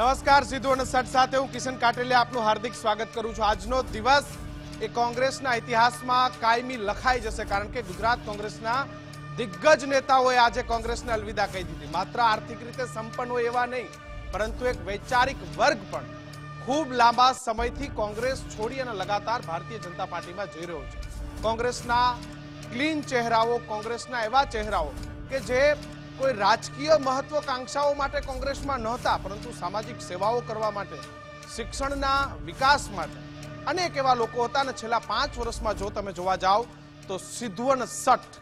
નમસ્કાર સીધું અને સટ સાથે હું કિશન કાટેલે આપનું હાર્દિક સ્વાગત કરું છું. આજનો દિવસ એ કોંગ્રેસના ઇતિહાસમાં કાયમી લખાઈ જશે કારણ કે ગુજરાત કોંગ્રેસના દિગ્ગજ નેતાઓએ આજે કોંગ્રેસને અલવિદા કહી દીધી. માત્ર આર્થિક રીતે સંપન્ન હોય એવા નહીં, પરંતુ એક વૈચારિક વર્ગ પણ ખૂબ લાંબા સમયથી કોંગ્રેસ છોડી અને લગાતાર ભારતીય જનતા પાર્ટીમાં જઈ રહ્યો છે. કોંગ્રેસના ક્લીન ચહેરાઓ, કોંગ્રેસના એવા ચહેરાઓ કે જે કોઈ રાજકીય મહત્વકાંક્ષાઓ માટે કોંગ્રેસમાં નહોતા, પરંતુ સામાજિક સેવાઓ કરવા માટે, શિક્ષણના વિકાસ માટે. અનેક એવા લોકો હતા અને છેલ્લા પાંચ વર્ષમાં જો તમે જોવા જાઓ, તો સિદ્ધવન સઠ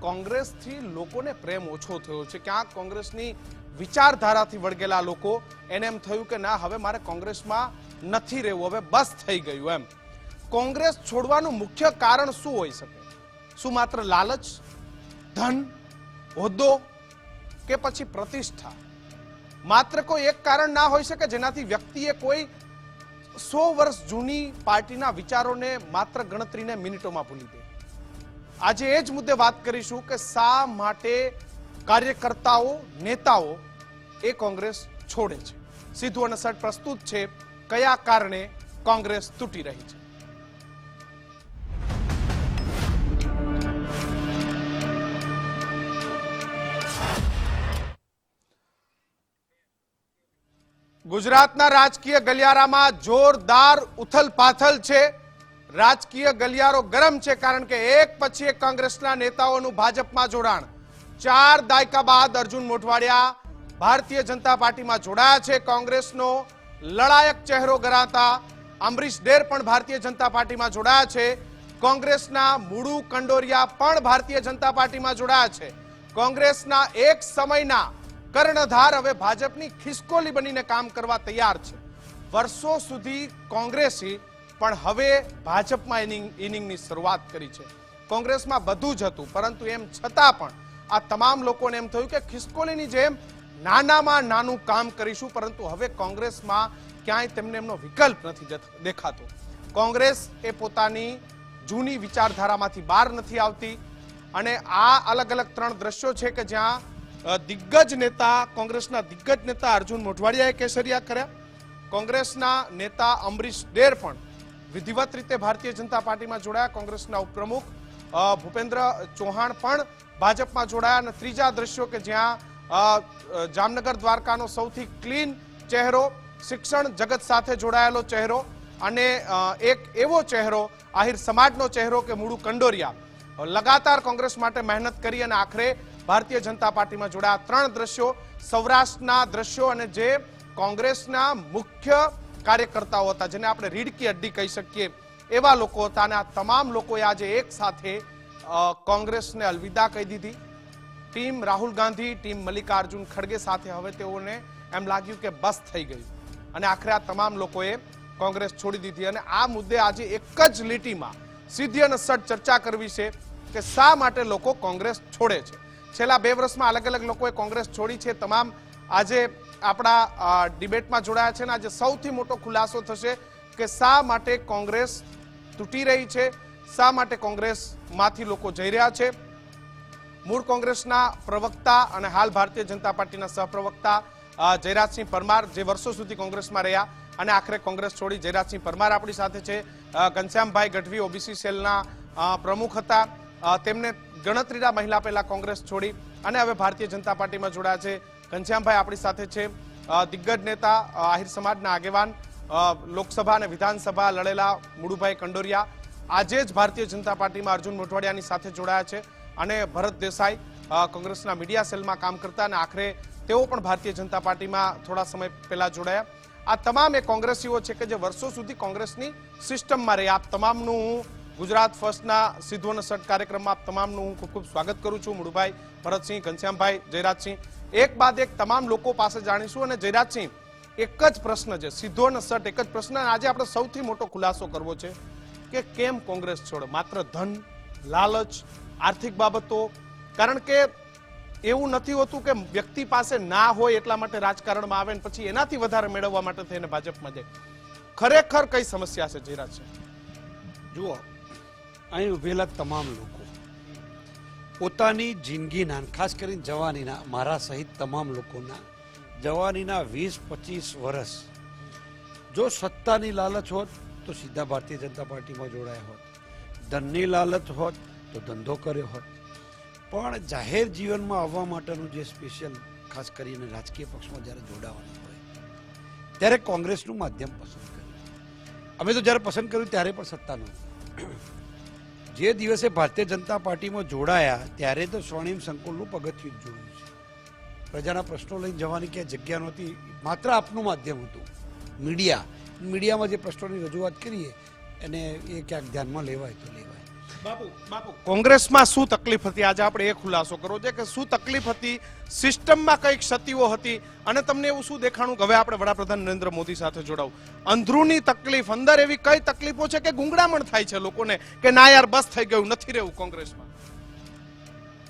કોંગ્રેસથી લોકોને પ્રેમ ઓછો થયો છે. ક્યાંક કોંગ્રેસની વિચારધારાથી વળગેલા લોકો એને એમ થયું કે ના, હવે મારે કોંગ્રેસમાં નથી રહેવું, હવે બસ થઈ ગયું એમ. કોંગ્રેસ છોડવાનું મુખ્ય કારણ શું હોઈ શકે? શું માત્ર લાલચ, ધન હોદ્દો કે પછી પ્રતિષ્ઠા? માત્ર કોઈ એક કારણ ના હોઈ શકે જેનાથી વ્યક્તિએ કોઈ સો વર્ષ જૂની પાર્ટીના વિચારોને માત્ર ગણતરીને મિનિટોમાં ભૂલી દે. આજે એ જ મુદ્દે વાત કરીશું કે શા માટે કાર્યકર્તાઓ, નેતાઓ એ કોંગ્રેસ છોડે છે? સીધું અને સટ પ્રસ્તુત છે, કયા કારણે કોંગ્રેસ તૂટી રહી છે? ગુજરાતના રાજકીય ગલિયારામાં જોરદાર ઉથલપાથલ છે. રાજકીય ગલિયારો ગરમ છે કારણ કે એક પછી એક કોંગ્રેસના નેતાઓનું ભાજપમાં જોડાણ. ચાર દાયકા બાદ અર્જુન મોઢવાડિયા ભારતીય જનતા પાર્ટીમાં જોડાયા છે. કોંગ્રેસનો લડાયક ચહેરો ગણાતા અમરીશ ડેર પણ ભારતીય જનતા પાર્ટીમાં જોડાયા છે. કોંગ્રેસના મુડુ કંડોરિયા પણ ભારતીય જનતા પાર્ટીમાં જોડાયા છે. કોંગ્રેસના એક સમયના કર્ણધાર હવે ભાજપની ખિસકોલી બનીને કામ કરવા તૈયાર છે. વર્ષો સુધી કોંગ્રેસી પણ હવે ભાજપમાં ઇનિંગ, ઇનિંગની શરૂઆત કરી છે. કોંગ્રેસમાં બધું જ હતું, પરંતુ એમ છતાં પણ આ તમામ લોકોને એમ થયું કે ખિસકોલીની જેમ નાનામાં નાનું કામ કરીશું, પરંતુ હવે કોંગ્રેસમાં ક્યાંય તેમને એમનો વિકલ્પ નથી દેખાતો. કોંગ્રેસ એ પોતાની જૂની વિચારધારામાંથી બહાર નથી આવતી, અને આ અલગ અલગ ત્રણ દ્રશ્યો છે કે જ્યાં દિગ્ગજ નેતા, કોંગ્રેસના દિગ્ગજ નેતા અર્જુન મોઢવાડિયાએ કેસરિયા કર્યા. કોંગ્રેસના નેતા અમરીશ ડેર પણ વિધિવત રીતે ભારતીય જનતા પાર્ટીમાં જોડાયા. કોંગ્રેસના ઉપપ્રમુખ ભૂપેન્દ્ર ચૌહાણ પણ ભાજપમાં જોડાયા અને ત્રીજા દ્રશ્યો કે જ્યાં જામનગર દ્વારકાનો સૌથી ક્લીન ચહેરો, શિક્ષણ જગત સાથે જોડાયેલો ચહેરો અને એક એવો ચહેરો, આહિર સમાજનો ચહેરો કે મૂળું કંડોરિયા. લગાતાર કોંગ્રેસ માટે મહેનત કરી અને આખરે ભારતીય જનતા પાર્ટીમાં જોડાયા ત્રણ દ્રશ્યો. સૌરાષ્ટ્રના દ્રશ્યો અને જે કોંગ્રેસના મુખ્ય કાર્યકર્તાઓ હતા, જેને આપણે રીડકી અડ્ડી કહી શકીએ, એવા લોકો હતા અને આ તમામ લોકોએ આજે એક સાથે કોંગ્રેસને અલવિદા કહી દીધી. ટીમ રાહુલ ગાંધી, ટીમ મલ્લિકાર્જુન ખડગે સાથે હવે તેઓને એમ લાગ્યું કે બસ થઈ ગયું. અને આખરે આ તમામ લોકોએ કોંગ્રેસ છોડી દીધી. અને આ મુદ્દે આજે એક જ લીટીમાં સીધી અને સટ ચર્ચા કરવી છે કે શા માટે લોકો કોંગ્રેસ છોડે છે. છેલ્લા બે વર્ષમાં અલગ અલગ લોકોએ કોંગ્રેસ છોડી છે. તમામ આજે આપણા ડિબેટમાં જોડાયા છે અને આજે સૌથી મોટો ખુલાસો થશે કે શા માટે કોંગ્રેસ તૂટી રહી છે, શા માટે કોંગ્રેસમાંથી લોકો જઈ રહ્યા છે. મૂળ કોંગ્રેસના પ્રવક્તા અને હાલ ભારતીય જનતા પાર્ટીના સહપ્રવક્તા જયરાજસિંહ પરમાર જે વર્ષો સુધી કોંગ્રેસમાં રહ્યા અને આખરે કોંગ્રેસ છોડી જયરાજસિંહ પરમાર આપણી સાથે છે. ઘનશ્યામભાઈ ગઢવી ઓબીસી સેલના પ્રમુખ હતા. તેમને ગણતરીના મહિલા પહેલા કોંગ્રેસ છોડી અને હવે ભારતીય જનતા પાર્ટીમાં જોડાયા છે. ઘનશ્યામભાઈ આપણી સાથે છે. દિગ્ગજ નેતા આહિર સમાજના આગેવાન લોકસભા અને વિધાનસભા લડેલા મુડુભાઈ કંડોરિયા. આજે જ ભારતીય જનતા પાર્ટીમાં અર્જુન મોઢવાડિયાની સાથે જોડાયા છે અને ભરત દેસાઈ કોંગ્રેસના મીડિયા સેલમાં કામ કરતા અને આખરે તેઓ પણ ભારતીય જનતા પાર્ટીમાં થોડા સમય પહેલા જોડાયા. આ તમામ એ કોંગ્રેસીઓ છે કે જે વર્ષો સુધી કોંગ્રેસની સિસ્ટમમાં રહી. આ તમામનું હું ગુજરાત ફર્સ્ટના સીધો અને કાર્યક્રમમાં તમામનું હું ખૂબ ખૂબ સ્વાગત કરું છું. મુળુભાઈ ભરતસિંહ, ઘનશ્યામભાઈ, જયરાજસિંહ. એક બાદ એક તમામ લોકો પાસે જાણીશું અને જયરાજસિંહ, એક જ પ્રશ્ન છે. સીધો અને એક જ પ્રશ્ન આજે આપણે સૌથી મોટો ખુલાસો કરવો છે કે કેમ કોંગ્રેસ છોડ? માત્ર ધન, લાલચ, આર્થિક બાબતો? કારણ કે એવું નથી હોતું કે વ્યક્તિ પાસે ના હોય એટલા માટે રાજકારણમાં આવે ને પછી એનાથી વધારે મેળવવા માટે થઈને ભાજપમાં જાય. ખરેખર કઈ સમસ્યા છે જયરાજ જુઓ અહીં ઉભેલા તમામ લોકો. પોતાની જિંદગીના ખાસ કરીને જવાનીના, મારા સહિત તમામ લોકોના, જવાનીના વીસ પચીસ વર્ષ જો સત્તાની લાલચ હોત, તો સીધા ભારતીય જનતા પાર્ટીમાં જોડાયા હોત. ધનની લાલચ હોત, તો ધંધો કર્યો હોત. પણ જાહેર જીવનમાં આવવા માટેનું જે સ્પેશિયલ, ખાસ કરીને રાજકીય પક્ષમાં જ્યારે જોડાવાનું હોય, ત્યારે કોંગ્રેસનું માધ્યમ પસંદ કર્યું. અમે તો જ્યારે પસંદ કર્યું, ત્યારે પણ સત્તા નહોતી. જે દિવસે ભારતીય જનતા પાર્ટીમાં જોડાયા, ત્યારે તો સ્વર્ણિમ સંકુલનું પગથિયું જ જોયું છે. પ્રજાના પ્રશ્નો લઈને જવાની ક્યાંય જગ્યા નહોતી. માત્ર આપનું માધ્યમ હતું. મીડિયા. મીડિયામાં જે પ્રશ્નોની રજૂઆત કરીએ, એને એ ક્યાંક ધ્યાનમાં લેવાય તો લેવાય. બાપુ બાપુ. કોંગ્રેસમાં શું તકલીફ હતી? આજે આપણે એ ખુલાસો કરવો છે કે શું તકલીફ હતી? સિસ્ટમમાં કઈ ક્ષતિઓ હતી? અને તમને એવું શું દેખાણું કે હવે આપણે વડાપ્રધાન નરેન્દ્ર મોદી સાથે જોડાવું? અંદરૂની તકલીફ અંદર એવી કઈ તકલીફો છે કે ગુંગડામણ થાય છે લોકોને કે ના યાર બસ થઈ ગયું નથી રહેવું કોંગ્રેસમાં?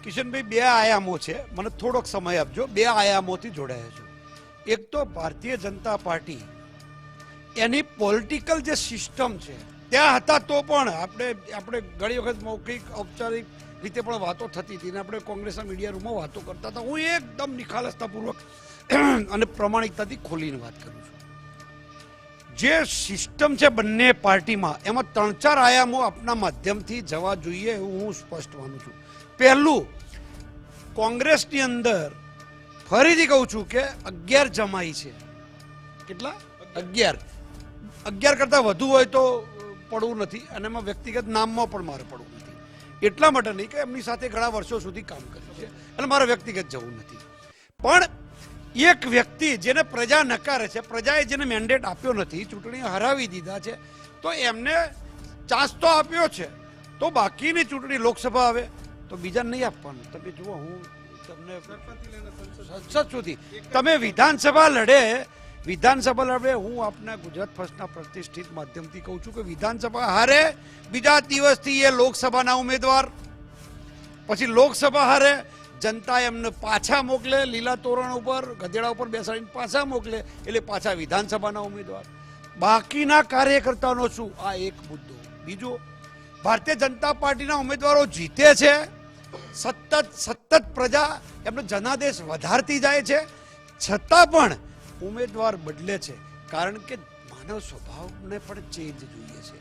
કિશનભાઈ બે આયામો છે. મને થોડોક સમય આપજો. બે આયામોથી જોડાયા છું. એક તો ભારતીય જનતા પાર્ટી એની પોલિટિકલ જે સિસ્ટમ છે ત્યાં હતા તો પણ આપણે આપણે ઘણી વખત મૌખિક ઔપચારિક રીતે પણ વાતો થતી હતી અને આપણે કોંગ્રેસના મીડિયા રૂમમાં વાતો કરતા હતા. હું એકદમ નિખાલસતાપૂર્વક અને પ્રમાણિકતાથી ખોલીને વાત કરું છું. જે સિસ્ટમ છે બંને પાર્ટીમાં એમાં ત્રણ ચાર આયામો આપના માધ્યમથી જવા જોઈએ એવું હું સ્પષ્ટ માનું છું. પહેલું કોંગ્રેસની અંદર ફરીથી કહું છું કે અગિયાર જમાઈ છે. કેટલા? અગિયાર. અગિયાર કરતાં વધુ હોય તો પડવું નથી અને એમાં વ્યક્તિગત નામમાં પણ મારે પડવું નથી. એટલા માટે નહીં કે એમની સાથે ઘણા વર્ષો સુધી કામ કર્યું છે અને મારે વ્યક્તિગત જવું નથી. પણ એક વ્યક્તિ જેને પ્રજા નકારે છે પ્રજાએ જેને મેન્ડેટ આપ્યો નથી ચૂંટણી હરાવી દીધા છે તો એમને ચાન્સ તો આપ્યો છે. તો બાકીની ચૂંટણી લોકસભા આવે તો બીજાને નહીં આપવાનું. તમે જુઓ હું તમને સંસદ સુધી. તમે વિધાનસભા લડે વિધાનસભા લડવે હું આપના ગુજરાત ફર્સ્ટના પ્રતિષ્ઠિત માધ્યમથી કહું છું કે વિધાનસભા હારે બીજા દિવસથી એ લોકસભાના ઉમેદવાર, પછી લોકસભા હારે જનતા એમને પાછા મોકલે, લીલા તોરણ ઉપર, ગધેડા ઉપર બેસાડીને પાછા મોકલે, એટલે પાછા વિધાનસભાના ઉમેદવાર. બાકીના કાર્યકર્તાનો શું? આ એક મુદ્દો. બીજો, ભારતીય જનતા પાર્ટીના ઉમેદવારો જીતે છે, સતત સતત પ્રજા એમનો જનાદેશ વધારતી જાય છે. છતાં પણ ઉમેદવાર બદલે છે કારણ કે માનવ સ્વભાવને પણ ચેન્જ જોઈએ છે.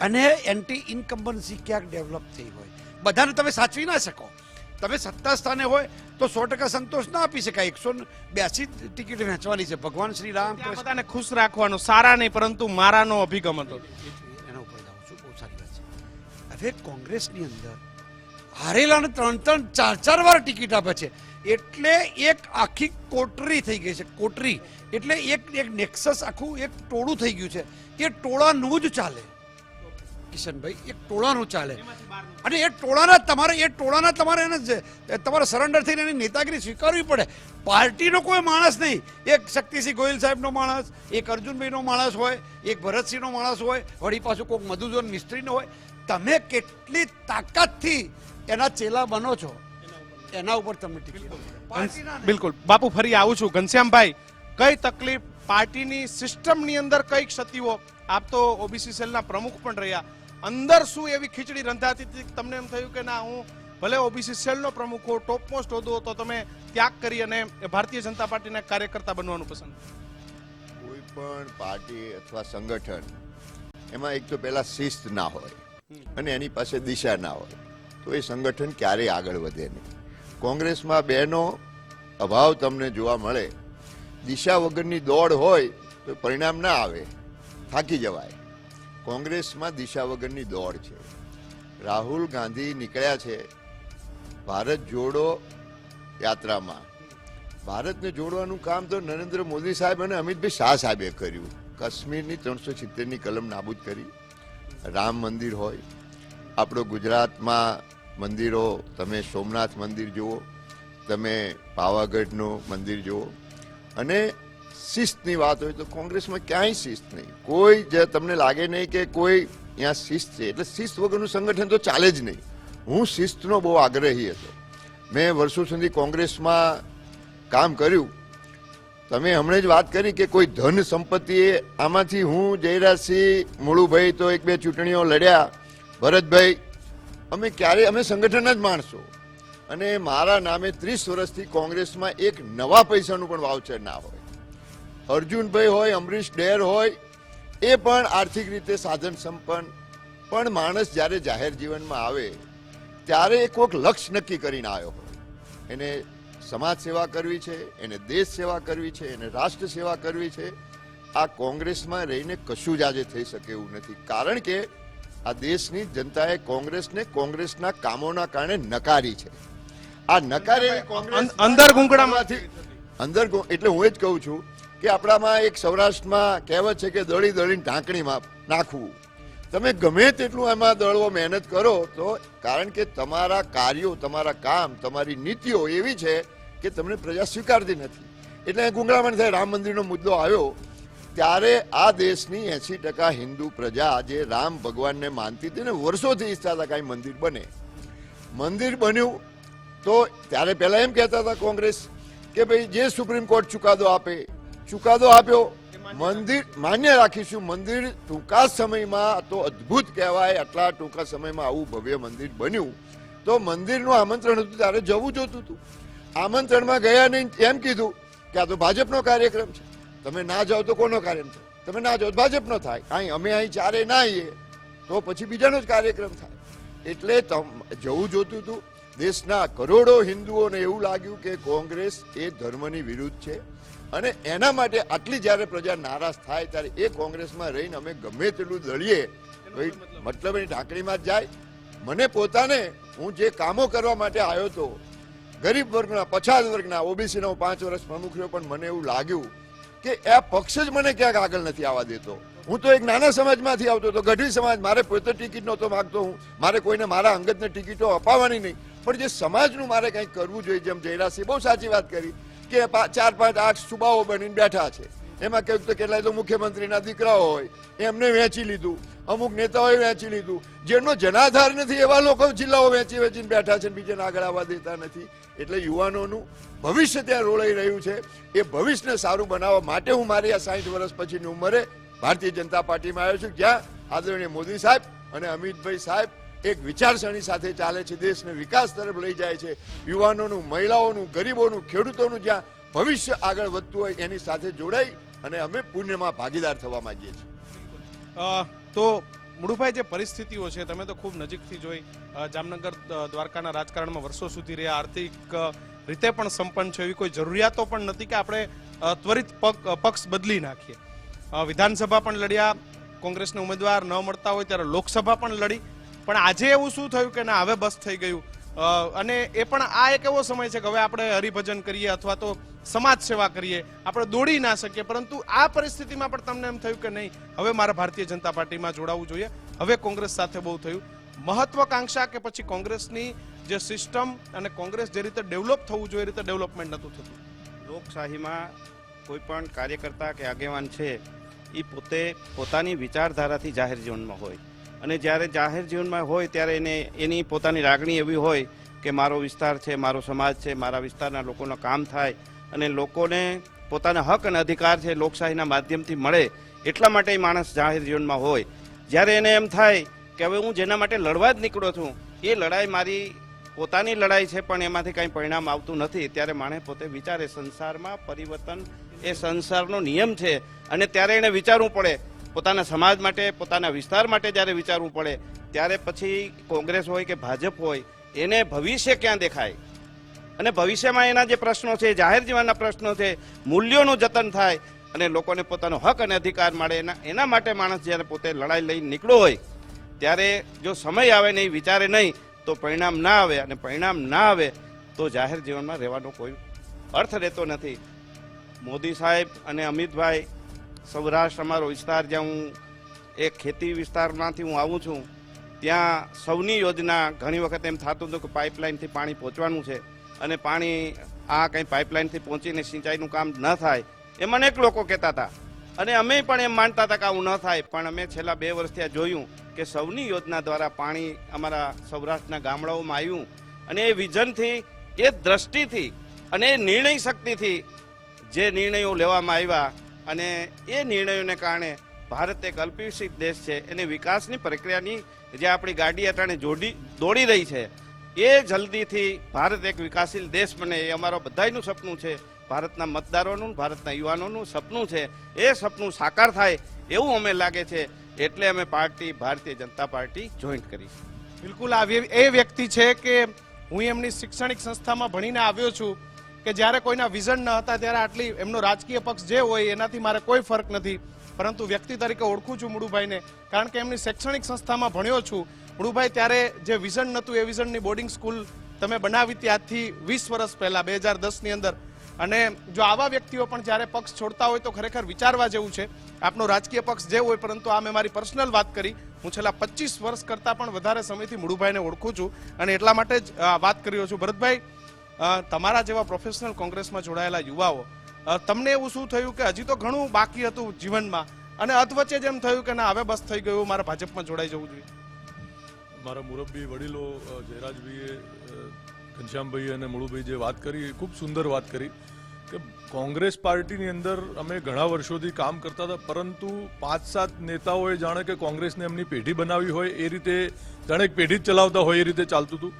અને એન્ટી ઇન્કમ્બન્સી ક્યાંક ડેવલપ થઈ હોય. બધાને તમે સાચવી ના શકો. તમે સત્તા સ્થાને હોય તો સો ટકા સંતોષ ના આપી શકાય. એકસો બ્યાસી ટિકિટ વેચવાની છે. ભગવાન શ્રી રામ બધાને ખુશ રાખવાનો સારા નહીં પરંતુ મારાનો અભિગમ હતો. એના ઉપર જાઉં છું. બહુ સારી વાત છે. હવે કોંગ્રેસની અંદર હારેલાને ત્રણ ત્રણ ચાર ચાર વાર ટિકિટ આપે છે. એટલે એક આખી કોટરી થઈ ગઈ છે, કોટરી. એટલે એક એક નેક્સસ આખું એક ટોળું થઈ ગયું છે. એ ટોળાનું જ ચાલે. કિશનભાઈ, એક ટોળાનું ચાલે. અને એ ટોળાના તમારે, એ ટોળાના તમારે એને તમારે સરેન્ડર થઈને એની નેતાગીરી સ્વીકારવી પડે. પાર્ટીનો કોઈ માણસ નહીં. એક શક્તિસિંહ ગોયલ સાહેબનો માણસ, એક અર્જુનભાઈનો માણસ હોય, એક ભરતસિંહનો માણસ હોય, વળી પાછું કોઈક મધુસૂદન મિસ્ત્રીનો હોય. તમે કેટલી તાકાતથી એના ચેલા બનો છો? એના ઉપર તમને. બિલકુલ. બાપુ ફરી આવું છું. ઘનશ્યામભાઈ કઈ તકલીફ? પાર્ટીની સિસ્ટમની અંદર કઈ ક્ષતિઓ? આપ તો ઓબીસી સેલના પ્રમુખ પણ રહ્યા. અંદર શું એવી ખીચડી રંધાતી હતી? તમને એમ થયું કે ના હું ભલે ઓબીસી સેલનો પ્રમુખ હો ટોપ મોસ્ટ હોદ્દો તો તમે ત્યાગ કરી અને ભારતીય જનતા પાર્ટીના કાર્યકર્તા બનવાનું પસંદ કોઈ પણ પાર્ટી અથવા સંગઠન એમાં એક તો પહેલા શિસ્ત ના હોય અને એની પાસે દિશા ના હોય. તો એ સંગઠન ક્યારેય આગળ વધે નહીં. કોંગ્રેસમાં બેનો અભાવ તમને જોવા મળે. દિશા વગરની દોડ હોય તો પરિણામ ના આવે. થાકી જવાય. કોંગ્રેસમાં દિશા વગરની દોડ છે. રાહુલ ગાંધી નીકળ્યા છે ભારત જોડો યાત્રામાં. ભારતને જોડવાનું કામ તો નરેન્દ્ર મોદી સાહેબ અને અમિતભાઈ શાહ સાહેબે કર્યું. કાશ્મીરની ત્રણસો સિત્તેરની કલમ નાબૂદ કરી. રામ મંદિર હોય. આપણો ગુજરાતમાં મંદિરો, તમે સોમનાથ મંદિર જુઓ, તમે પાવાગઢનું મંદિર જુઓ. અને શિસ્તની વાત હોય તો કોંગ્રેસમાં ક્યાંય શિસ્ત નહીં. કોઈ જે તમને લાગે નહીં કે કોઈ અહીંયા શિસ્ત છે. એટલે શિસ્ત વગરનું સંગઠન તો ચાલે જ નહીં. હું શિસ્તનો બહુ આગ્રહી હતો. મેં વર્ષો સુધી કોંગ્રેસમાં કામ કર્યું. તમે હમણાં જ વાત કરી કે કોઈ ધન સંપત્તિ આમાંથી હું, જયરાજસિંહ, મુળુભાઈ તો એક બે ચૂંટણીઓ લડ્યા. ભરતભાઈ અમે ક્યારે અમે સંગઠન જ માણસો. અને મારા નામે ત્રીસ વર્ષથી કોંગ્રેસમાં એક નવા પૈસાનું પણ વાવચર ના હોય. અર્જુનભાઈ હોય, અમરીશ ડેર હોય, એ પણ આર્થિક રીતે સાધન સંપન્ન. પણ માણસ જ્યારે જાહેર જીવનમાં આવે, ત્યારે એ કોઈક લક્ષ્ય નક્કી કરીને આવ્યો હોય. એને સમાજ સેવા કરવી છે, એને દેશ સેવા કરવી છે, એને રાષ્ટ્ર સેવા કરવી છે. આ કોંગ્રેસમાં રહીને કશું જ આજે થઈ શકે એવું નથી. કારણ કે આ દેશની જનતાએ કોંગ્રેસને કોંગ્રેસના કામોના કારણે નકારી છે. આ નકારેલી અંદર ગુંગળામાંથી અંદર એટલે હું એ જ કહું છું કે આપણામાં એક સૌરાષ્ટ્રમાં કહેવત છે કે દળી દળીને ઢાંકણીમાં નાખવું. તમે ગમે તેટલું એમાં દળવો મહેનત કરો તો કારણ કે તમારા કાર્યો તમારા કામ તમારી નીતિઓ એવી છે કે તમને પ્રજા સ્વીકારતી નથી. એટલે ગુંગળામણ થાય રામ મંદિરનો મુદ્દો આવ્યો. ત્યારે આ દેશની એસી ટકા હિન્દુ પ્રજા જે રામ ભગવાનને માનતી હતી ને વર્ષોથી ઈચ્છતા હતા કાંઈ મંદિર બને. મંદિર બન્યું તો ત્યારે પહેલાં એમ કહેતા હતા કોંગ્રેસ કે ભાઈ જે સુપ્રીમ કોર્ટ ચુકાદો આપે, ચુકાદો આપ્યો, મંદિર માન્ય રાખીશું, મંદિર ટૂંકા સમયમાં તો અદ્ભુત કહેવાય, આટલા ટૂંકા સમયમાં આવું ભવ્ય મંદિર બન્યું. તો મંદિરનું આમંત્રણ હતું ત્યારે જવું જોતું હતું. આમંત્રણમાં ગયા નહીં એમ કીધું કે આ તો ભાજપનો કાર્યક્રમ છે. તમે ના જાઓ તો કોનો કાર્યક્રમ થાય? તમે ના જાઓ તો ભાજપનો થાય. કાંઈ અમે અહીં ચારે ના આવીએ તો પછી બીજાનો જ કાર્યક્રમ થાય. એટલે જવું જોતું હતું દેશના કરોડો હિન્દુઓને એવું લાગ્યું કે કોંગ્રેસ એ ધર્મની વિરુદ્ધ છે. અને એના માટે આટલી જ્યારે પ્રજા નારાજ થાય ત્યારે એ કોંગ્રેસમાં રહીને અમે ગમે તેટલું દળીએ ભાઈ મતલબ એની ઢાંકણીમાં જ જાય. મને પોતાને હું જે કામો કરવા માટે આવ્યો હતો ગરીબ વર્ગના, પછાત વર્ગના, ઓબીસીના પાંચ વર્ષ પ્રમુખ રહ્યો પણ મને એવું લાગ્યું કે આ પક્ષ જ મને ક્યાંક આગળ નથી આવવા દેતો. હું તો એક નાના સમાજમાંથી આવતો હતો. ગઢવી સમાજ, મારે પોતે ટિકિટ નહોતો માંગતો હું. મારે કોઈને મારા અંગતને ટિકિટો અપાવવાની નહીં. પણ જે સમાજનું મારે કંઈક કરવું જોઈએ, જેમ જયરાજસિંહ બહુ સાચી વાત કરી, કે ચાર પાંચ આઠ સુબાઓ બનીને બેઠા છે. એમાં કહ્યું તો કેટલાય તો મુખ્યમંત્રીના દીકરાઓ હોય. એમને વેચી લીધું. અમુક નેતાઓએ વેચી લીધું. જેનો જનાધાર નથી, એવા લોકો જિલ્લાઓ વેચી વેચીને બેઠા છે બીજાને આગળ આવવા દેતા નથી. એટલે યુવાનોનું ભવિષ્ય ત્યાં રોળાઈ રહ્યું છે. એ ભવિષ્યને સારું બનાવવા માટે હું મારી આ સાઠ વર્ષ પછીની ઉંમરે ભારતીય જનતા પાર્ટીમાં આવ્યો છું. જ્યાં આદરણીય મોદી સાહેબ અને અમિતભાઈ સાહેબ એક વિચારસરણી સાથે ચાલે છે. દેશને વિકાસ તરફ લઈ જાય છે. યુવાનોનું, મહિલાઓનું, ગરીબોનું, ખેડૂતોનું જ્યાં ભવિષ્ય આગળ વધતું હોય એની સાથે જોડાઈ અને અમે પુણ્યમાં ભાગીદાર થવા માંગીએ છીએ. તો મુળુભાઈ જે પરિસ્થિતિઓ છે, તમે તો ખૂબ નજીકથી જોઈ જામનગર દ્વારકાના રાજકારણમાં વર્ષો સુધી રહ્યા, આર્થિક રીતે પણ સંપન્ન છે, એવી કોઈ જરૂરિયાતો પણ નથી કે આપણે ત્વરિત પક્ષ બદલી નાખીએ. વિધાનસભા પણ લડ્યા, કોંગ્રેસના ઉમેદવાર ન મળતા હોય ત્યારે લોકસભા પણ લડી. પણ આજે એવું શું થયું કે ના, હવે બસ થઈ ગયું. અને એ પણ આ એક એવો સમય છે કે હવે આપણે હરિભજન કરીએ અથવા તો સમાજ સેવા કરીએ, આપણે દોડી ના શકીએ, પરંતુ આ પરિસ્થિતિમાં પણ તમને એમ થયું કે નહીં, હવે મારે ભારતીય જનતા પાર્ટીમાં જોડાવવું જોઈએ. હવે કોંગ્રેસ સાથે બહુ થયું. મહત્વકાંક્ષા કે પછી કોંગ્રેસની જે સિસ્ટમ અને કોંગ્રેસ જે રીતે ડેવલપ થવું જોઈએ રીતે ડેવલપમેન્ટ નહોતું થતું. લોકશાહીમાં કોઈ પણ કાર્યકર્તા કે આગેવાન છે એ પોતે પોતાની વિચારધારાથી જાહેર જીવનમાં હોય. અને જ્યારે જાહેર જીવનમાં હોય, ત્યારે એને એની પોતાની લાગણી એવી હોય કે મારો વિસ્તાર છે, મારો સમાજ છે, મારા વિસ્તારના લોકોનો કામ થાય અને લોકોને પોતાના હક અને અધિકાર છે લોકશાહીના માધ્યમથી મળે એટલા માટે માણસ જાહેર જીવનમાં હોય. જ્યારે એને એમ થાય કે હવે હું જેના માટે લડવા જ નીકળ્યો છું, એ લડાઈ મારી પોતાની લડાઈ છે, પણ એમાંથી કંઈ પરિણામ આવતું નથી, ત્યારે માણે પોતે વિચારે સંસારમાં પરિવર્તન એ સંસારનો નિયમ છે. અને ત્યારે એને વિચારવું પડે. પોતાના સમાજ માટે, પોતાના વિસ્તાર માટે જ્યારે વિચારવું પડે, ત્યારે પછી કોંગ્રેસ હોય કે ભાજપ હોય, એને ભવિષ્ય ક્યાં દેખાય? અને ભવિષ્યમાં એના જે પ્રશ્નો છે, જાહેર જીવનના પ્રશ્નો છે, મૂલ્યોનું જતન થાય અને લોકોને પોતાનો હક અને અધિકાર મળે એના એના માટે માણસ જ્યારે પોતે લડાઈ લઈને નીકળ્યો હોય, ત્યારે જો સમય આવે નહીં વિચારે નહીં, તો પરિણામ ના આવે અને પરિણામ ના આવે તો જાહેર જીવનમાં રહેવાનો કોઈ અર્થ રહેતો નથી. મોદી સાહેબ અને અમિતભાઈ સૌરાષ્ટ્ર અમારો વિસ્તાર જ્યાં હું એ ખેતી વિસ્તારમાંથી હું આવું છું, ત્યાં સૌની યોજના ઘણી વખત એમ થતું હતું કે પાઇપલાઇનથી પાણી પહોંચવાનું છે. અને પાણી આ કંઈ પાઇપલાઇનથી પહોંચીને સિંચાઈનું કામ ન થાય એમ અનેક લોકો કહેતા હતા. અને અમે પણ એમ માનતા હતા કે આવું ન થાય, પણ અમે છેલ્લા બે વર્ષથી આ જોયું કે સૌની યોજના દ્વારા પાણી અમારા સૌરાષ્ટ્રના ગામડાઓમાં આવ્યું. અને એ વિઝનથી, એ દ્રષ્ટિથી અને એ નિર્ણય શક્તિથી જે નિર્ણયો લેવામાં આવ્યા અને એ નિર્ણયોને કારણે ભારત એક અલ્પવિકસિત દેશ છે. એને વિકાસની પ્રક્રિયાની જે આપણી ગાડી અટાણે જોડી દોડી રહી છે એ જલ્દીથી ભારત એક વિકાસશીલ દેશ બને. એ અમારો બધાયનું સપનું છે. ભારતના મતદારોનું, ભારતના યુવાનોનું સપનું છે. એ સપનું સાકાર થાય એવું અમે લાગે છે. એટલે અમે પાર્ટી, ભારતીય જનતા પાર્ટી જોઈન્ટ કરી બિલકુલ, આ એ વ્યક્તિ છે કે હું એમની શૈક્ષણિક સંસ્થામાં ભણીને આવ્યો છું કે જ્યારે કોઈના વિઝન ન હતા ત્યારે આટલી, એમનો રાજકીય પક્ષ જે હોય એનાથી મારે કોઈ ફરક નથી. પરંતુ વ્યક્તિ તરીકે ઓળખું છું મુડુભાઈને, કારણ કે એમની શૈક્ષણિક સંસ્થામાં ભણ્યો છું. મુડુભાઈ ત્યારે જે વિઝન નહોતું એ વિઝનની બોર્ડિંગ સ્કૂલ તમે બનાવી ત્યારથી વીસ વર્ષ પહેલા, બે હજાર દસની અંદર. અને જો આવા વ્યક્તિઓ પણ જ્યારે પક્ષ છોડતા હોય તો ખરેખર વિચારવા જેવું છે. આપનો રાજકીય પક્ષ જે હોય, પરંતુ આ મેં મારી પર્સનલ વાત કરી. હું છેલ્લા પચીસ વર્ષ કરતાં પણ વધારે સમયથી મુળુભાઈને ઓળખું છું અને એટલા માટે જ વાત કરી છું. ભરતભાઈ તમારા જેવા પ્રોફેશનલ કોંગ્રેસમાં જોડાયેલા યુવાઓ તમને એવું શું થયું કે હજી તો ઘણું બાકી હતું જીવનમાં? અને અધવચ્ચે જ એમ થયું કે ના, હવે બસ થઈ ગયું, મારે ભાજપમાં જોડાઈ જવું જોઈએ. મારા મુરબ્બી વડીલો જયરાજભાઈએ ઘનશ્યામભાઈ અને મુળુભાઈ જે વાત કરી, એ ખૂબ સુંદર વાત કરી કે કોંગ્રેસ પાર્ટીની અંદર અમે ઘણા વર્ષોથી કામ કરતા હતા, પરંતુ પાંચ સાત નેતાઓએ જાણે કે કોંગ્રેસને એમની પેઢી બનાવી હોય, એ રીતે જાણે એક પેઢી જ ચલાવતા હોય, એ રીતે ચાલતું હતું.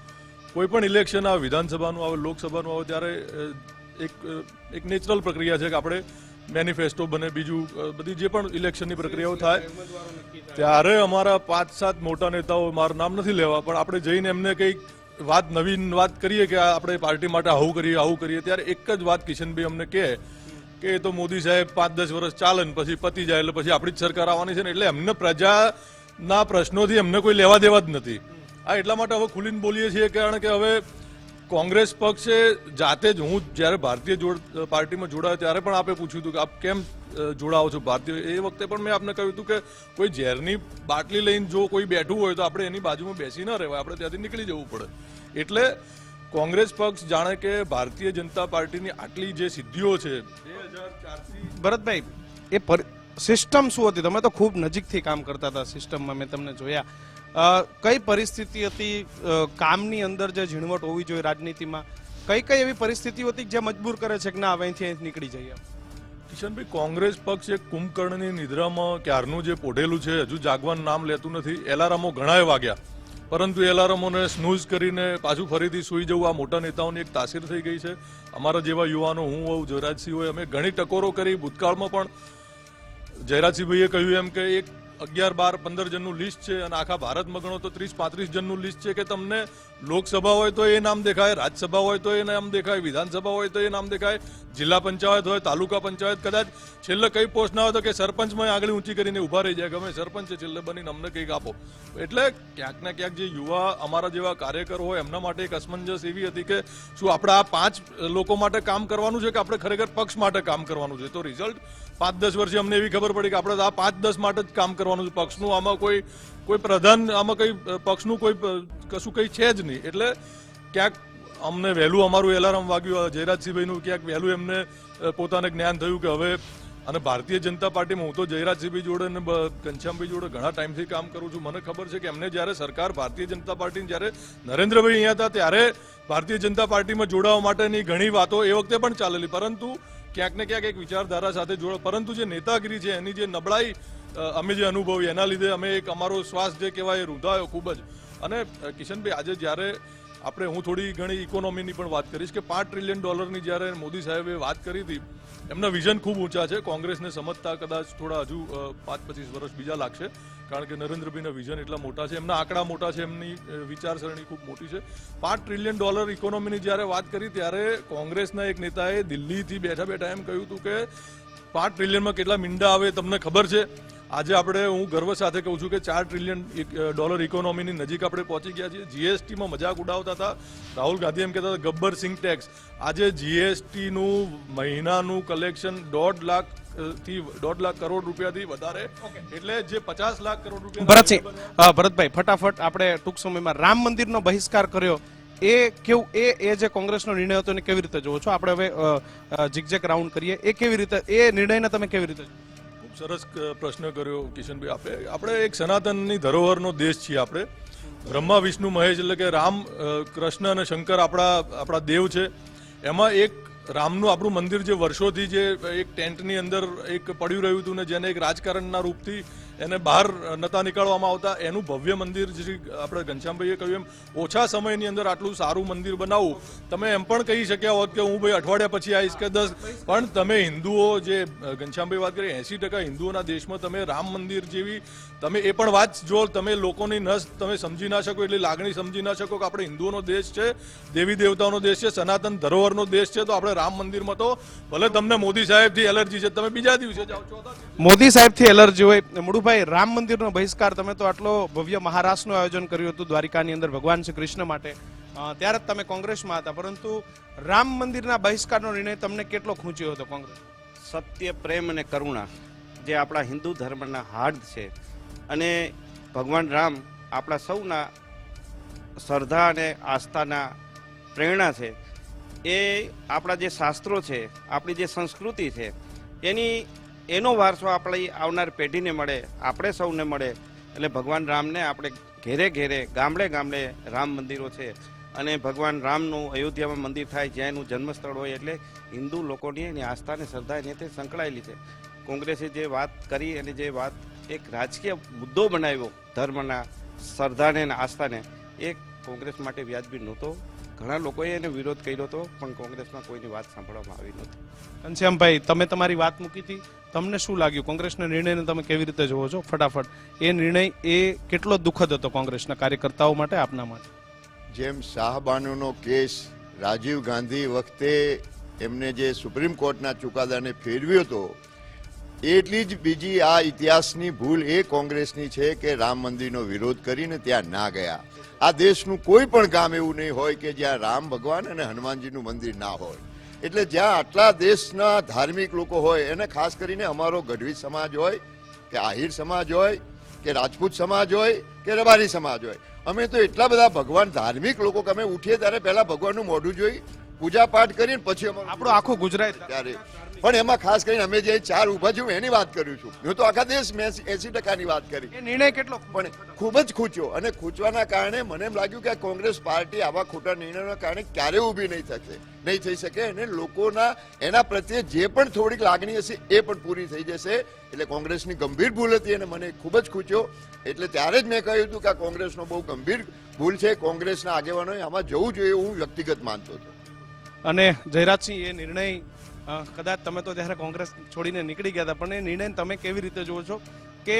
કોઈ પણ ઇલેક્શન આવે, વિધાનસભાનું આવે, લોકસભાનું આવે, ત્યારે એક એક નેચરલ પ્રક્રિયા છે કે આપણે મેનિફેસ્ટો બને, બીજું બધી જે પણ ઇલેક્શનની પ્રક્રિયાઓ થાય, ત્યારે અમારા પાંચ સાત મોટા નેતાઓ મારું નામ નથી લેવા, પણ આપણે જઈને એમને કંઈક વાત નવીન વાત કરીએ કે આપણે પાર્ટી માટે આવું કરીએ આવું કરીએ, ત્યારે એક જ વાત કિશનભાઈ અમને કહે કે એ તો મોદી સાહેબ પાંચ દસ વર્ષ ચાલે ને પછી પતી જાય, એટલે પછી આપણી જ સરકાર આવવાની છે ને એટલે એમને પ્રજાના પ્રશ્નોથી એમને કોઈ લેવા દેવા જ નથી. આ એટલા માટે હવે ખુલીને બોલીએ છીએ કારણ કે હવે કોંગ્રેસ પક્ષે જાતે જ હું જ્યારે ભારતીય પાર્ટીમાં જોડાયો ત્યારે પણ આપે પૂછ્યું હતું કે આપ કેમ જોડાવો છો ભારતીય? એ વખતે પણ મેં આપને કહ્યું હતું કે કોઈ ઝેરની બાટલી લઈને જો કોઈ બેઠું હોય તો આપણે એની બાજુમાં બેસી ન રહેવાય, આપણે ત્યાંથી નીકળી જવું પડે. એટલે કોંગ્રેસ પક્ષ જાણે કે ભારતીય જનતા પાર્ટીની આટલી જે સિદ્ધિઓ છે ભરતભાઈ, એ સિસ્ટમ શું હતી? તમે તો ખૂબ નજીકથી કામ કરતા હતા સિસ્ટમમાં, મેં તમને જોયા. કઈ પરિસ્થિતિ હતી કામની અંદર જે ઝીણવટ હોવી જોઈએ રાજનીતિમાં? કઈ કઈ એવી પરિસ્થિતિ હતી જે મજબૂર કરે છે કે ના, હવે અહીંથી નીકળી જઈએ કિશનભાઈ, કોંગ્રેસ પક્ષ એક કુંભકર્ણની નિદ્રામાં ક્યારનું જે પોઢેલું છે, હજુ જાગવાનું નામ લેતું નથી. એલારામો ઘણાય વાગ્યા. પરંતુ એલારામોને સ્નૂઝ કરીને પાછું ફરીથી સૂઈ જવું, આ મોટા નેતાઓની એક તાસીર થઈ ગઈ છે. અમારા જેવા યુવાનો, હું હોઉં જયરાજસિંહ હોય અમે ઘણી ટકોરો કરી. ભૂતકાળમાં પણ જયરાજસિંહભાઈએ કહ્યું એમ કે એક અગિયાર બાર પંદર જણનું લિસ્ટ છે અને આખા ભારતમાં ગણો તો ત્રીસ પાંત્રીસ જણનું લિસ્ટ છે કે તમને લોકસભા હોય તો એ નામ દેખાય, રાજ્યસભા હોય તો એ નામ દેખાય, વિધાનસભા હોય તો એ નામ દેખાય, જિલ્લા પંચાયત હોય, તાલુકા પંચાયત કદાચ છેલ્લે કઈ પોસ્ટ ના હોય તો કે સરપંચમાં આગળ ઊંચી કરીને ઊભા રહી જાય ગમે સરપંચ છેલ્લે બનીને અમને કંઈક આપો. એટલે ક્યાંક ને ક્યાંક જે યુવા અમારા જેવા કાર્યકર હોય, એમના માટે એક અસમંજસ એવી હતી કે શું આપણે આ પાંચ લોકો માટે કામ કરવાનું છે કે આપણે ખરેખર પક્ષ માટે કામ કરવાનું છે? તો રિઝલ્ટ પાંચ દસ વર્ષે અમને એવી ખબર પડી કે આપણે આ પાંચ દસ માટે જ કામ કરવાનું છે. પક્ષનું આમાં કોઈ કોઈ પ્રધાન આમાં કઈ પક્ષનું કોઈ કશું કઈ છે જ નહીં. એટલે ક્યાંક અમને વહેલું અમારું એલાર્મ વાગ્યું જયરાજસિંહભાઈનું ક્યાંક વહેલું એમને પોતાને જ્ઞાન થયું કે હવે, અને ભારતીય જનતા પાર્ટીમાં હું તો જયરાજસિંહભાઈ જોડે અને ઘનશ્યામભાઈ જોડે ઘણા ટાઈમથી કામ કરું છું. મને ખબર છે કે એમને જ્યારે સરકાર ભારતીય જનતા પાર્ટીની, જ્યારે નરેન્દ્રભાઈ અહીંયા હતા, ત્યારે ભારતીય જનતા પાર્ટીમાં જોડાવા માટેની ઘણી વાતો એ વખતે પણ ચાલેલી. પરંતુ ક્યાંક ને ક્યાંક એક વિચારધારા સાથે જોડે પરંતુ જે નેતાગીરી છે, એની જે નબળાઈ અમે જે અનુભવી એના લીધે અમે એક અમારો શ્વાસ જે કહેવાય એ રૂંધાયો ખૂબ જ. અને કિશનભાઈ, આજે જ્યારે આપણે હું થોડી ઘણી ઇકોનોમીની પણ વાત કરીશ કે પાંચ ટ્રિલિયન ડોલરની જ્યારે મોદી સાહેબે વાત કરી હતી, એમના વિઝન ખૂબ ઊંચા છે. કોંગ્રેસને સમજતા કદાચ થોડા હજુ પાંચ પચીસ વર્ષ બીજા લાગશે. કારણ કે નરેન્દ્રભાઈના વિઝન એટલા મોટા છે. એમના આંકડા મોટા છે. એમની વિચારસરણી ખૂબ મોટી છે. પાંચ ટ્રિલિયન ડોલર ઇકોનોમીની જ્યારે વાત કરી ત્યારે કોંગ્રેસના એક નેતાએ દિલ્હીથી બેઠા બેઠા એમ કહ્યું હતું કે, પાંચ ટ્રિલિયનમાં કેટલા મીંડા આવે તમને ખબર છે? આજે આપણે હું ગર્વ સાથે કહું છું કે ચાર ટ્રિલિયન ડોલર ઇકોનોમીની નજીક આપણે પહોંચી ગયા છીએ. જીએસટીમાં મજાક ઉડાવતા હતા. રાહુલ ગાંધી એમ કહેતા હતા ગબ્બર સિંહ ટેક્સ આજે જીએસટીનું મહિનાનું કલેક્શન દોઢ લાખથી દોઢ લાખ કરોડ રૂપિયાથી વધારે. એટલે જે પચાસ લાખ કરોડ રૂપિયા ભરતસિંહ ભરતભાઈ ફટાફટ આપણે ટૂંક સમયમાં રામ મંદિરનો બહિષ્કાર કર્યો. એ કેવું એ એ જે કોંગ્રેસનો નિર્ણય હતો એને કેવી રીતે જોવો છો? આપણે હવે જીગજેક રાઉન્ડ કરીએ. એ કેવી રીતે એ નિર્ણયને તમે કેવી રીતે? સરસ પ્રશ્ન કર્યો કિશનભાઈ. આપણે આપણે એક સનાતનની ધરોહરનો દેશ છીએ આપણે. બ્રહ્મા, વિષ્ણુ, મહેશ એટલે કે રામ કૃષ્ણ અને શંકર આપણા આપણા દેવ છે. એમાં એક રામનું આપણું મંદિર જે વર્ષોથી જે એક ટેન્ટની અંદર એક પડ્યું રહ્યું હતું ને જેને એક રાજકારણના રૂપથી એને બહાર નતા નીકળવામાં આવતા. એનું ભવ્ય મંદિર જે આપણે ઘનશ્યામભાઈએ કહ્યું એમ, ઓછા સમયની અંદર આટલું સારું મંદિર બનાવવું. તમે એમ પણ કહી શક્યા હોત કે હું ભાઈ અઠવાડિયા પછી આવીશ કે દસ. પણ તમે હિન્દુઓ જે ઘનશ્યામભાઈ વાત કરી એસી ટકા હિન્દુઓના દેશમાં તમે રામ મંદિર જેવી, તમે એ પણ વાત જો તમે લોકોની નસ તમે સમજી ના શકો, એટલી લાગણી સમજી ના શકો કે આપણે હિન્દુઓનો દેશ છે, દેવી દેવતાઓનો દેશ છે, સનાતન ધરોહરનો દેશ છે, તો આપણે રામ મંદિરમાં તો ભલે તમને મોદી સાહેબથી એલર્જી છે, તમે બીજા દિવસે જાઓ મોદી સાહેબથી એલર્જી હોય મુડુભાઈ રામ મંદિરનો બહિષ્કાર, તમે તો આટલો ભવ્ય મહારાષ્ટ્રનું આયોજન કર્યું હતું દ્વારિકાની અંદર ભગવાન શ્રી કૃષ્ણ માટે. ત્યારે જ તમે કોંગ્રેસમાં હતા, પરંતુ રામ મંદિરના બહિષ્કારનો નિર્ણય તમને કેટલો ખૂંચ્યો હતો કોંગ્રેસ? સત્ય, પ્રેમ અને કરુણા, જે આપણા હિન્દુ ધર્મના હાર્દ છે. અને ભગવાન રામ આપણા સૌના શ્રદ્ધા અને આસ્થાના પ્રેરણા છે. એ આપણા જે શાસ્ત્રો છે, આપણી જે સંસ્કૃતિ છે, એની એનો વારસો આપણી આવનાર પેઢીને મળે, આપણે સૌને મળે. એટલે ભગવાન રામને આપણે ઘેરે ઘેરે, ગામડે ગામડે રામ મંદિરો છે. અને ભગવાન રામનું અયોધ્યામાં મંદિર થાય, જ્યાં એનું જન્મસ્થળ હોય એટલે હિન્દુ લોકોની એની આસ્થા અને શ્રદ્ધા એની સંકળાયેલી છે. કોંગ્રેસે જે વાત કરી અને જે વાત એક રાજકીય મુદ્દો બનાવ્યો ધર્મના શ્રદ્ધાને અને આસ્થાને, એ કોંગ્રેસ માટે વ્યાજબી નહોતો. ઘણા લોકોએ એને વિરોધ કર્યો હતો પણ કોંગ્રેસમાં કોઈની વાત સાંભળવામાં આવી નથી ઘનશ્યામભાઈ તમે તમારી વાત મૂકી હતી. તમને શું લાગ્યું? કોંગ્રેસના નિર્ણયને તમે કેવી રીતે જોવો છો? ફટાફટ. એ નિર્ણય એ કેટલો દુઃખદ હતો કોંગ્રેસના કાર્યકર્તાઓ માટે આપના માટે? જેમ શાહબાનુનો કેસ રાજીવ ગાંધી વખતે એમને જે સુપ્રીમ કોર્ટના ચુકાદાને ફેરવ્યો હતો એટલી જ બીજી આ ઇતિહાસની ભૂલ એ કોંગ્રેસની છે કે રામ મંદિરનો વિરોધ કરીને ત્યાં ના ગયા. આ દેશનું કોઈ પણ ગામ એવું નહીં હોય કે જ્યાં રામ ભગવાન અને હનુમાનજીનું મંદિર ના હોય. એટલે જ્યાં આટલા દેશના ધાર્મિક લોકો હોય એને ખાસ કરીને અમારો ગઢવી સમાજ હોય કે આહિર સમાજ હોય કે રાજપૂત સમાજ હોય કે રબારી સમાજ હોય. અમે તો એટલા બધા ભગવાન ધાર્મિક લોકો કે અમે ઉઠીએ ત્યારે પહેલા ભગવાનનું મોઢું જોઈ પૂજા પાઠ કરીને પછી અમારું આપણું આખું ગુજરાત. ત્યારે પણ એમાં ખાસ કરીને અમે જે ચાર ઊભા છું એની વાત કરું છું. હું તો આખા દેશ એસી ટકાની વાત કરી. એ નિર્ણય કેટલો? પણ ખૂબ જ ખૂચ્યો અને ખૂંચવાના કારણે મને એમ લાગ્યું કે કોંગ્રેસ પાર્ટી આવા ખોટા નિર્ણયોના કારણે ક્યારે ઊભી નહીં થશે નહીં થઈ શકે અને લોકોના એના પ્રત્યે જે પણ થોડીક લાગણી હશે એ પણ પૂરી થઈ જશે. એટલે કોંગ્રેસની ગંભીર ભૂલ હતી અને મને ખૂબ જ ખૂચ્યો. એટલે ત્યારે જ મેં કહ્યું હતું કે આ કોંગ્રેસનો બહુ ગંભીર ભૂલ છે. કોંગ્રેસના આગેવાનોએ આમાં જવું જોઈએ હું વ્યક્તિગત માનતો હતો. અને જયરાજસિંહ એ નિર્ણય કદાચ તમે તો ત્યારે કોંગ્રેસ છોડીને નીકળી ગયા હતા, પણ એ નિર્ણય તમે કેવી રીતે જુઓ છો? કે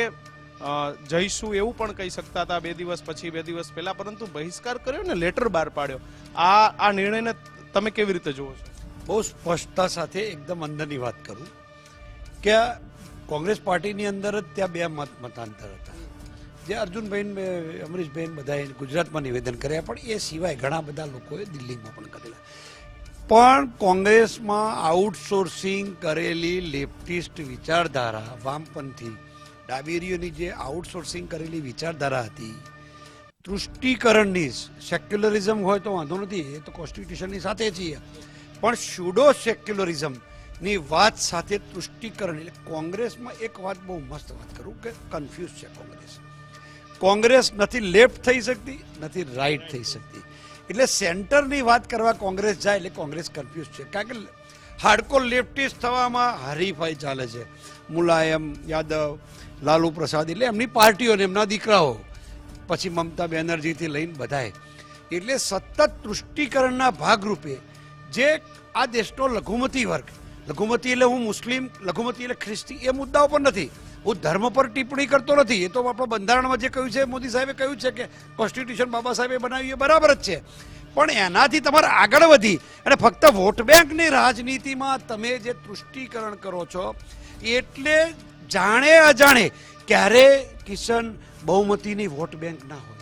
જઈશું એવું પણ કહી શકતા હતા બે દિવસ પછી, બે દિવસ પહેલા, પરંતુ બહિષ્કાર કર્યો ને લેટર બહાર પાડ્યો? આ આ નિર્ણયને તમે કેવી રીતે જુઓ છો? બહુ સ્પષ્ટતા સાથે એકદમ અંદરની વાત કરું કે કોંગ્રેસ પાર્ટીની અંદર જ ત્યાં બે મત, મતાંતર હતા. જે અર્જુનભાઈ ને અમરીશભાઈ ને બધાએ ગુજરાતમાં નિવેદન કર્યા, પણ એ સિવાય ઘણા બધા લોકોએ દિલ્હીમાં પણ કરેલા. પણ કોંગ્રેસમાં આઉટસોર્સિંગ કરેલી લેફ્ટિસ્ટ વિચારધારા વામપંથી ડાબેરીઓની જે આઉટસોર્સિંગ કરેલી વિચારધારા હતી, તૃષ્ટિકરણની સેક્યુલરિઝમ હોય તો વાંધો નથી, એ તો કોન્સ્ટિટ્યુશનની સાથે છીએ. પણ સ્યુડો સેક્યુલરિઝમની વાત સાથે તૃષ્ટિકરણ, એટલે કોંગ્રેસમાં એક વાત બહુ મસ્ત વાત કરું કે કન્ફ્યુઝ છે કોંગ્રેસ. કોંગ્રેસ નથી લેફ્ટ થઈ શકતી, નથી રાઈટ થઈ શકતી. એટલે સેન્ટરની વાત કરવા કોંગ્રેસ જાય એટલે કોંગ્રેસ કન્ફ્યુઝ છે. કારણ કે હાર્ડકોર લેફ્ટિસ્ટ થવામાં હરીફાઈ ચાલે છે. મુલાયમ યાદવ, લાલુ પ્રસાદ એટલે એમની પાર્ટીઓ ને એમના દીકરાઓ. પછી મમતા બેનર્જીથી લઈને બધાએ. એટલે સતત તૃષ્ટિકરણના ભાગરૂપે જે આ દેશનો લઘુમતી વર્ગ, લઘુમતી એટલે હું મુસ્લિમ, લઘુમતી એટલે ખ્રિસ્તી, એ મુદ્દાઓ પણ નથી. હું ધર્મ પર ટિપ્પણી કરતો નથી. એ તો આપણા બંધારણમાં જે કહ્યું છે, મોદી સાહેબે કહ્યું છે કે કોન્સ્ટિટ્યુશન બાબા સાહેબે બનાવ્યું એ બરાબર જ છે. પણ એનાથી તમારે આગળ વધી અને ફક્ત વોટ બેંકની રાજનીતિમાં તમે જે તૃષ્ટિકરણ કરો છો, એટલે જાણે અજાણે ક્યારે કિશન બહુમતીની વોટ બેંક ના હોય.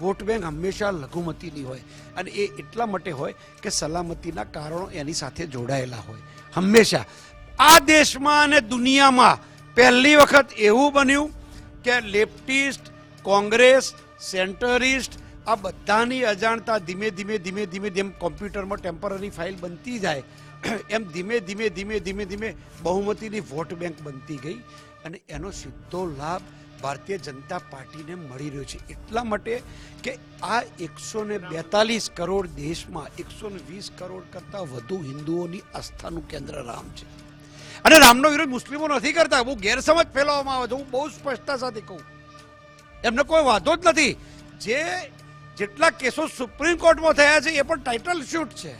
વોટ બેંક હંમેશા લઘુમતીની હોય. અને એ એટલા માટે હોય કે સલામતીના કારણો એની સાથે જોડાયેલા હોય. હંમેશા. આ દેશમાં અને દુનિયામાં પહેલી વખત એવું બન્યું કે લેફ્ટિસ્ટ, કોંગ્રેસ, સેન્ટરિસ્ટ, આ બધાની અજાણતા ધીમે ધીમે ધીમે ધીમે જેમ કોમ્પ્યુટરમાં ટેમ્પરરી ફાઇલ બનતી જાય, એમ ધીમે ધીમે ધીમે ધીમે ધીમે બહુમતીની વોટ બેંક બનતી ગઈ અને એનો સીધો લાભ ભારતીય જનતા પાર્ટીને મળી રહ્યો છે. એટલા માટે કે આ એકસો ને બેતાલીસ કરોડ દેશમાં એકસો વીસ કરોડ કરતાં વધુ હિન્દુઓની આસ્થાનું કેન્દ્ર રામ છે. અને રામનો વિરોધ મુસ્લિમો નથી કરતા. બહુ ગેરસમજ ફેલાવવામાં આવે છે. હું બહુ સ્પષ્ટતા સાથે કહું. એમને કોઈ વાંધો જ નથી. જે જેટલા કેસો સુપ્રીમ કોર્ટમાં થયા છે, એ પણ ટાઇટલ શૂટ છે.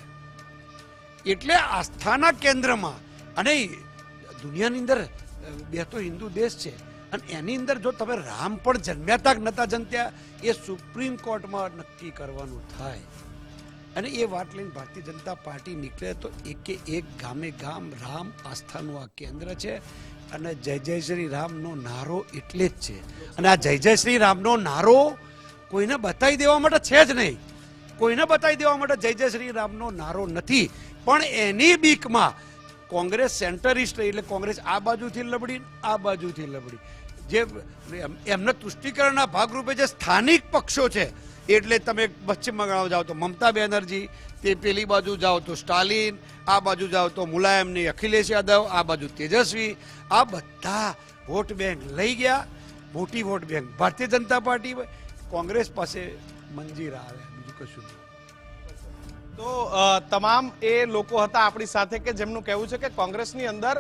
એટલે આસ્થાના કેન્દ્રમાં, અને દુનિયાની અંદર બે તો હિન્દુ દેશ છે, અને એની અંદર જો તમે રામ પણ જન્મ્યા તા નતા જન્મ્યા, એ સુપ્રીમ કોર્ટમાં નક્કી કરવાનું થાય. અને એ વાત લઈને ભારતીય જનતા પાર્ટી નીકળે તો એકે એક ગામે ગામ રામ આસ્થાનું આ કેન્દ્ર છે અને જય જય શ્રી રામનો નારો એટલે જ છે. અને આ જય જય શ્રી રામનો નારો કોઈને બતાવી દેવા માટે છે જ નહીં. કોઈને બતાવી દેવા માટે જય જય શ્રી રામનો નારો નથી. પણ એની બીકમાં કોંગ્રેસ સેન્ટરિસ્ટ એટલે કોંગ્રેસ આ બાજુથી લબડી, આ બાજુથી લબડી. જે એમના તુષ્ટિકરણના ભાગરૂપે જે સ્થાનિક પક્ષો છે એટલે તમે પશ્ચિમ બંગાળ જાઓ તો મમતા બેનર્જી, તે પેલી બાજુ જાઓ તો સ્ટાલિન, આ બાજુ જાઓ તો મુલાયમની અખિલેશ યાદવ, આ બાજુ તેજસ્વી, આ બધા વોટ બેંક લઈ ગયા. મોટી વોટ બેંક. ભારતીય જનતા પાર્ટી કોંગ્રેસ પાસે મંજીર આવે બીજું કશું નહીં. તો તમામ એ લોકો હતા આપણી સાથે કે જેમનું કહેવું છે કે કોંગ્રેસની અંદર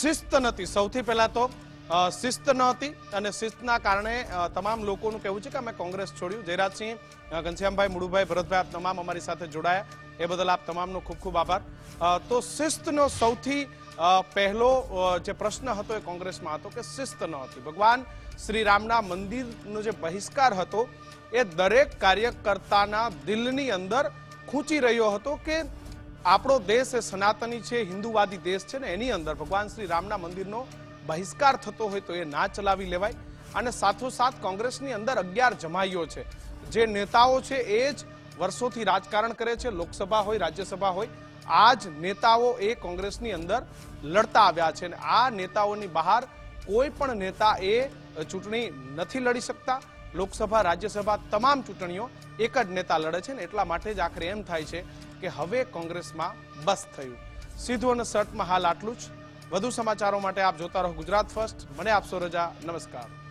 શિસ્ત નથી. સૌથી પહેલા તો શિસ્ત નહોતી અને શિસ્તના કારણે તમામ લોકોનું કહેવું છે કે અમે કોંગ્રેસ છોડ્યું. જયરાજસિંહ ઘનશ્યામભાઈ મુળુભાઈ ભરતભાઈ, આપ તમામ અમારી સાથે જોડાયા. એ બદલ આપ તમામનો ખૂબ ખૂબ આભાર. તો શિસ્તનો સૌથી પહેલો જે પ્રશ્ન હતો એ કોંગ્રેસમાં હતો કે શિસ્ત ન હતી ભગવાન શ્રી રામના મંદિરનો જે બહિષ્કાર હતો, એ દરેક કાર્યકર્તાના દિલની અંદર ખૂંચી રહ્યો હતો કે આપણો દેશ એ સનાતની છે, હિન્દુવાદી દેશ છે ને એની અંદર ભગવાન શ્રી રામના મંદિરનો બહિષ્કાર થતો હોય તો એ ના ચલાવી લેવાય. અને સાથોસાથ કોંગ્રેસની અંદર અગિયાર જમાઈઓ છે. જે નેતાઓ છે એ જ વર્ષોથી રાજકારણ કરે છે. લોકસભા હોય, રાજ્યસભા હોય. આ જ નેતાઓ એ કોંગ્રેસની અંદર લડતા આવ્યા છે. અને આ નેતાઓની બહાર કોઈ પણ નેતા એ ચૂંટણી નથી લડી શકતા. લોકસભા, રાજ્યસભા તમામ ચૂંટણીઓ એક જ નેતા લડે છે. ને એટલા માટે જ આખરે એમ થાય છે કે હવે કોંગ્રેસમાં બસ થયું. સીધું અને શર્ટમાં હાલ આટલું જ. વધુ સમાચારો માટે આપ જોતા રહો ગુજરાત ફર્સ્ટ. મને આપશો રજા. નમસ્કાર.